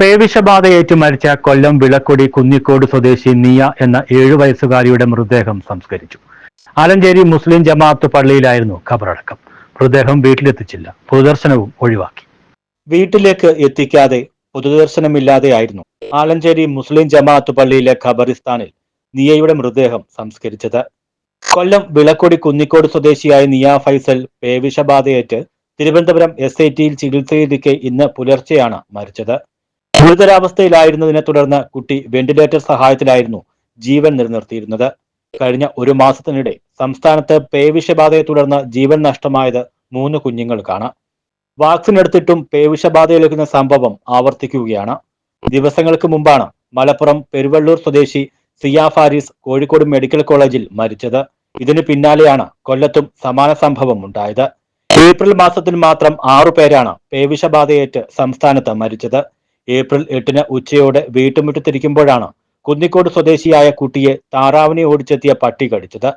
പേവിഷബാധയേറ്റ് മരിച്ച കൊല്ലം വിളക്കൊടി കുന്നിക്കോട് സ്വദേശി നിയ എന്ന ഏഴു വയസ്സുകാരിയുടെ മൃതദേഹം സംസ്കരിച്ചു. ആലഞ്ചേരി മുസ്ലിം ജമാഅത്ത് പള്ളിയിലായിരുന്നു ഖബറടക്കം. മൃതദേഹം വീട്ടിലെത്തിച്ചില്ല. പൊതുദർശനവും ഒഴിവാക്കി. വീട്ടിലേക്ക് എത്തിക്കാതെ പൊതുദർശനമില്ലാതെയായിരുന്നു ആലഞ്ചേരി മുസ്ലിം ജമാഅത്ത് പള്ളിയിലെ ഖബറിസ്ഥാനിൽ നിയയുടെ മൃതദേഹം സംസ്കരിച്ചത്. കൊല്ലം വിളക്കൊടി കുന്നിക്കോട് സ്വദേശിയായ നിയ ഫൈസൽ പേവിഷബാധയേറ്റ് തിരുവനന്തപുരം എസ് ഐ ടിയിൽ ചികിത്സയിലിരിക്കെ ഇന്ന് പുലർച്ചെയാണ് മരിച്ചത്. ഗുരുതരാവസ്ഥയിലായിരുന്നതിനെ തുടർന്ന് കുട്ടി വെന്റിലേറ്റർ സഹായത്തിലായിരുന്നു ജീവൻ നിലനിർത്തിയിരുന്നത്. കഴിഞ്ഞ ഒരു മാസത്തിനിടെ സംസ്ഥാനത്ത് പേവിഷബാധയെ തുടർന്ന് ജീവൻ നഷ്ടമായത് മൂന്ന് കുഞ്ഞുങ്ങൾക്കാണ്. വാക്സിൻ എടുത്തിട്ടും പേവിഷബാധയിലേക്കുന്ന സംഭവം ആവർത്തിക്കുകയാണ്. ദിവസങ്ങൾക്ക് മുമ്പാണ് മലപ്പുറം പെരുവള്ളൂർ സ്വദേശി സിയ ഫാരിസ് കോഴിക്കോട് മെഡിക്കൽ കോളേജിൽ മരിച്ചത്. ഇതിനു പിന്നാലെയാണ് കൊല്ലത്തും സമാന സംഭവം ഉണ്ടായത്. ഏപ്രിൽ മാസത്തിൽ മാത്രം ആറു പേരാണ് പേവിഷബാധയേറ്റ് സംസ്ഥാനത്ത് മരിച്ചത്. ഏപ്രിൽ എട്ടിന് ഉച്ചയോടെ വീട്ടുമുറ്റത്തിരിക്കുമ്പോഴാണ് കുന്നിക്കോട് സ്വദേശിയായ കുട്ടിയെ താറാവിനെ ഓടിച്ചെത്തിയ പട്ടി കടിച്ചത്.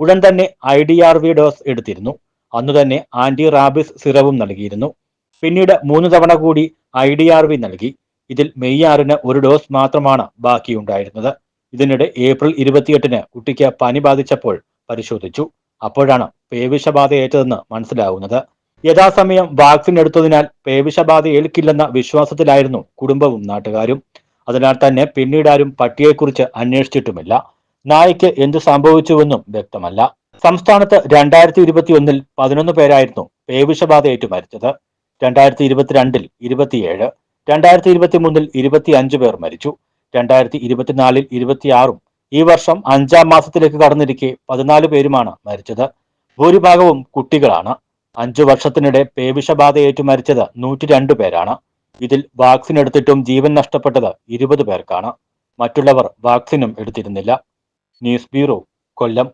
ഉടൻ തന്നെ I D R V dose എടുത്തിരുന്നു. അന്നു തന്നെ ആന്റി റാബിസ് സിറവും നൽകിയിരുന്നു. പിന്നീട് മൂന്ന് തവണ കൂടി ഐ ഡി ആർ വി നൽകി. ഇതിൽ മെയ് ആറിന് ഒരു ഡോസ് മാത്രമാണ് ബാക്കിയുണ്ടായിരുന്നത്. ഇതിനിടെ ഏപ്രിൽ ഇരുപത്തിയെട്ടിന് കുട്ടിക്ക് പനി ബാധിച്ചപ്പോൾ പരിശോധിച്ചു. അപ്പോഴാണ് പേവിഷബാധ ഏറ്റതെന്ന് മനസ്സിലാവുന്നത്. യഥാസമയം വാക്സിൻ എടുത്തതിനാൽ പേവിഷബാധ ഏൽക്കില്ലെന്ന വിശ്വാസത്തിലായിരുന്നു കുടുംബവും നാട്ടുകാരും. അതിനാൽ തന്നെ പിന്നീടാരും പട്ടിയെക്കുറിച്ച് അന്വേഷിച്ചിട്ടുമില്ല. നായയ്ക്ക് എന്ത് സംഭവിച്ചുവെന്നും വ്യക്തമല്ല. സംസ്ഥാനത്ത് രണ്ടായിരത്തി ഇരുപത്തി ഒന്നിൽ പതിനൊന്ന് പേരായിരുന്നു പേവിഷബാധയേറ്റ് മരിച്ചത്. രണ്ടായിരത്തി ഇരുപത്തിരണ്ടിൽ ഇരുപത്തിയേഴ് രണ്ടായിരത്തി ഇരുപത്തി മൂന്നിൽ ഇരുപത്തി അഞ്ച് പേർ മരിച്ചു. രണ്ടായിരത്തി ഇരുപത്തിനാലിൽ ഇരുപത്തിയാറും ഈ വർഷം അഞ്ചാം മാസത്തിലേക്ക് കടന്നിരിക്കെ പതിനാല് പേരുമാണ് മരിച്ചത്. ഭൂരിഭാഗവും കുട്ടികളാണ്. അഞ്ചു വർഷത്തിനിടെ പേവിഷബാധയേറ്റു മരിച്ചത് നൂറ്റി രണ്ട് പേരാണ്. ഇതിൽ വാക്സിൻ എടുത്തിട്ടും ജീവൻ നഷ്ടപ്പെട്ടത് ഇരുപത് പേർക്കാണ്. മറ്റുള്ളവർ വാക്സിനും എടുത്തിരുന്നില്ല. News bureau Kollam.